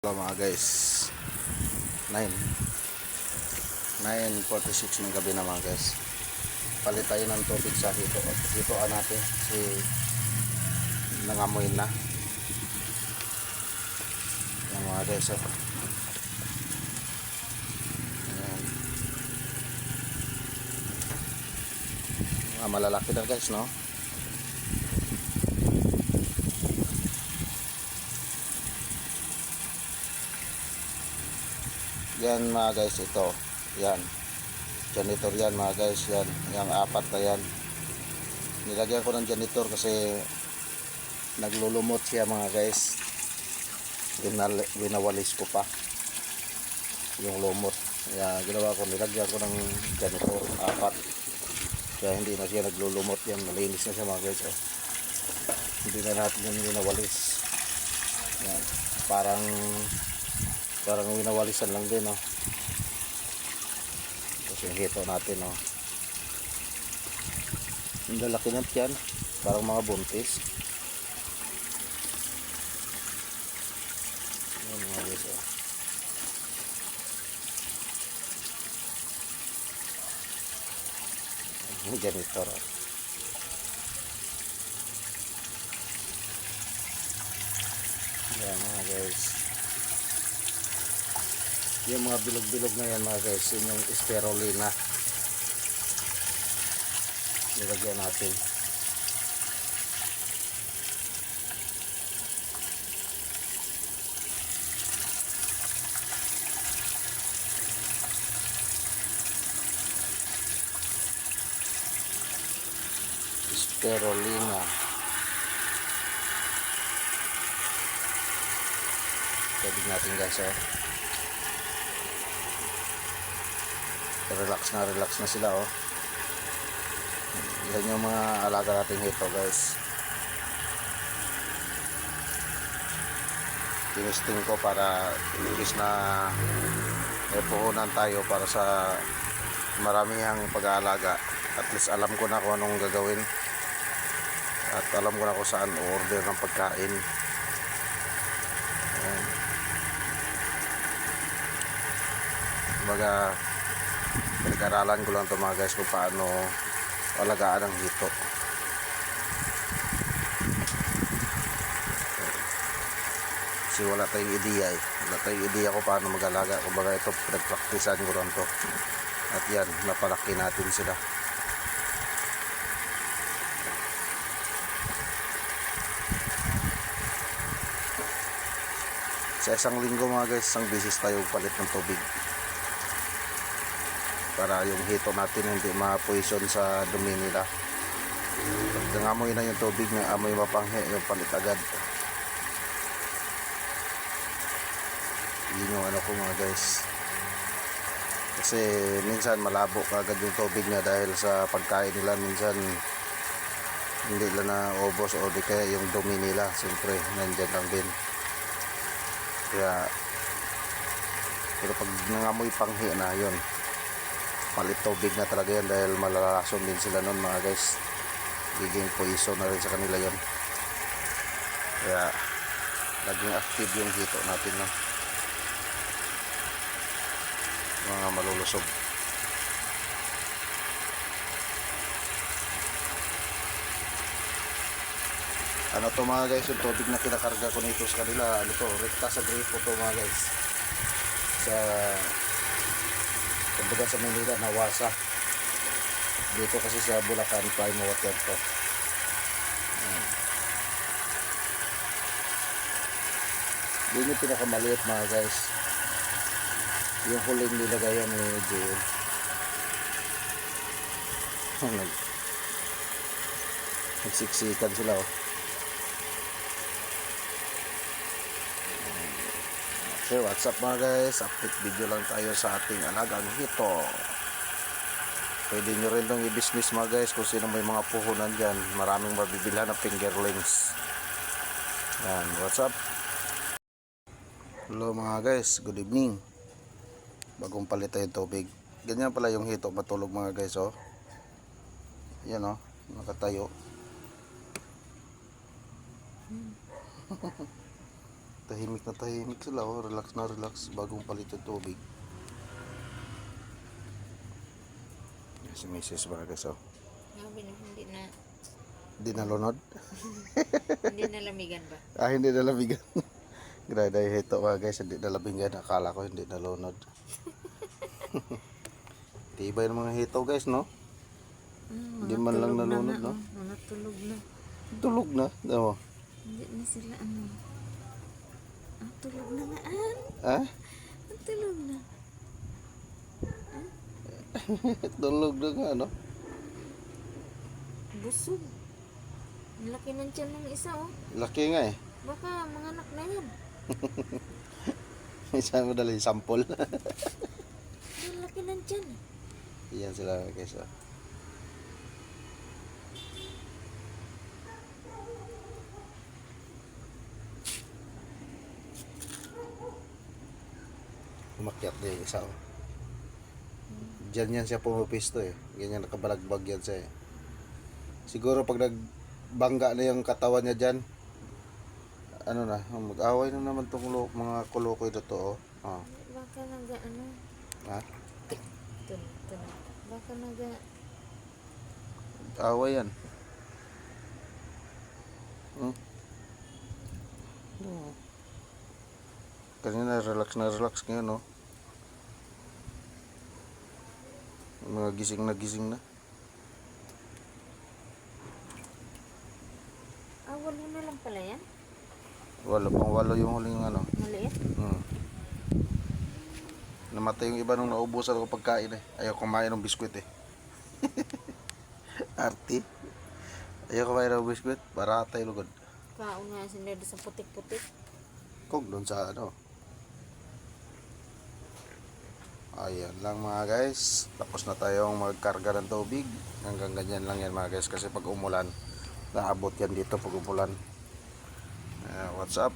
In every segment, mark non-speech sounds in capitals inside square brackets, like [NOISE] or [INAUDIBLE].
Hello mga guys. 9 9.46 ng gabi na mga guys. Palit tayo ng tubig sa hito. Hitoan natin? Kasi nangamoy na. Yan mga guys oh. Ayan. Mga malalaki na guys no Yan mga guys, ito. Yan. Janitor yan mga guys. Yan. Yung apat na yan. Nilagyan ko ng janitor kasi naglulumot siya mga guys. Winawalis ko pa. Yung lumot. Kaya ginawa ko, nilagyan ko ng janitor. Apat. Kaya hindi na siya naglulumot yan. Malinis na siya mga guys. Oh. Hindi na natin yung winawalis. Yan. Parang parang winawalisan lang din oh. tapos yung hito natin oh. ang lalaki na yan parang mga buntis yan mga guys oh. Ang janitor oh. yan mga guys yung mga bilog-bilog na yan mga guys yun yung spirulina. Nilagyan natin. Spirulina. Tubig natin guys oh relax na relax na sila oh. Yan yung mga alaga natin ito guys. Tinisting ko para imbis na may puhunan tayo para sa maramihang pag-aalaga. At least alam ko na kung anong gagawin. At alam ko na kung saan order ng pagkain. Ayan. Kumbaga, pinag-aralan ko lang ito mga guys kung paano alagaan ang hito. Kasi wala tayong ideya eh. Wala tayong ideya kung paano mag-alaga. Kumbaga ito pinag-practicean ko lang to at yan napalaki natin sila. Sa isang linggo mga guys isang bisis tayo palit ng tubig para yung hito natin hindi ma-poison sa dumi nila. Pag nangamoy na yung tubig ng amoy mapanghe yung palit agad. Yun yung ano ko mga guys. Kasi minsan malabo kagad yung tubig niya dahil sa pagkain nila minsan hindi nila na ubos o di kaya yung dumi nila siyempre nandyan lang din. Kaya pero pag nangamoy panghi na yon palit tubig na talaga yan dahil malalason din sila nun mga guys. Giging poison na rin sa kanila yon kaya naging active yung hito natin no? Mga malulusog. Ano to mga guys? Yung tubig na kinakarga ko nito sa kanila. Ano to? Rekta sa gripo to mga guys. Sa kumbaga sa Manila nawasa. Dito kasi sa Bulacan prime water to. Ayan. yun yung pinakamaliit mga guys. Yung huling nilagayan ni Joel nag nagsiksikan sila oh Okay, what's up mga guys? Update video lang tayo sa ating alagang hito. Pwede nyo rin itong i-business mga guys kung sino may mga puhunan dyan. Maraming mabibilhan ng fingerlings. Yan, what's up? Hello mga guys, good evening. Bagong palit tayo tubig. Ganyan pala yung hito matulog mga guys oh. Yan oh, nakatayo. [LAUGHS] tahimik na tahimik sila oh. relax na relax bagong palit yung tubig si Mrs. guys oh. Sabi na, hindi na, Di nalunod? [LAUGHS] hindi na lamigan ba? Ah, hindi nalabigan. [LAUGHS] Grabe dahil ito mga guys, hindi nalabigan. Akala ko hindi nalunod. Tibay [LAUGHS] ng mga hito guys, no? Hindi man lang nalunod, no? Mga tulog na. Tulog na. Mo. Hindi na sila ano. Ang tulog na nga. Ah, Ha? ang tulog na. [LAUGHS] Tulog na nga, no? Busog. Ang laki ng tiyan ng isa oh. Laki nga eh. Baka mga anak na yan. [LAUGHS] Isa mo dali sample. [LAUGHS] Ang laki ng tiyan. eh. Yan sila guys. Oh. Umakyat din yung isa. Oh. Diyan yan siya pumapisto eh. Ganyan nakabalagbag yan siya eh. Siguro pag nagbangga na yung katawan niya dyan, ano na, mag-away na naman tong lo- mga kulukoy na to. Oh. Oh. Baka naga ano. Ha? Ito ito na. Baka naga Away yan. Hmm? Hmm. Kanina relax na relax ngayon, no? Mga gising na gising na. Ah, walo na lang pala yan. Walo pang walo yung huling ano. Maliit. Hmm. Namatay yung iba nung naubusan ako pagkain eh. Ayaw kumain ng biskwit eh. [LAUGHS] Arti. Ayaw kumain ng biskwit. Para tayo lugod. Kaon nga sila doon sa putik-putik. Kung doon sa ano. Ayan lang mga guys. Tapos na tayong magkarga ng tubig. Hanggang ganyan lang yan mga guys. Kasi pag umulan, naabot yan dito pag umulan. Uh, what's up?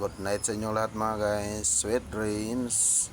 Good night sa inyo lahat mga guys. Sweet dreams.